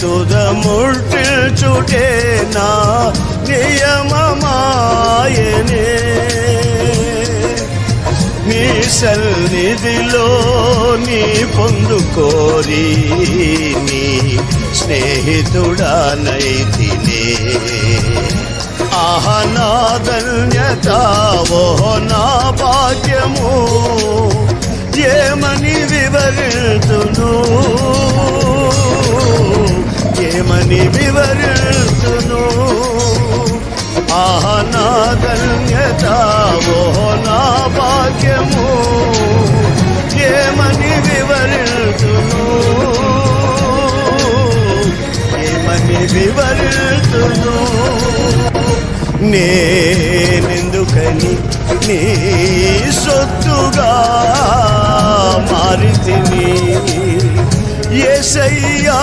తుద ముట్టిల్చుటే నా నియమమాయనే? నీ సన్నిధిలో నీ పొందుకోరి నీ స్నేహితుడానైతినే ఆహ నా ధన్యత ఓహో నా భాగ్యము. ధన్యత నా భాగ్యము? ఏమని వివరితును ఏమని వివరితును నేనెందుకని నీ సొత్తుగా మారితిని? ఏసయ్యా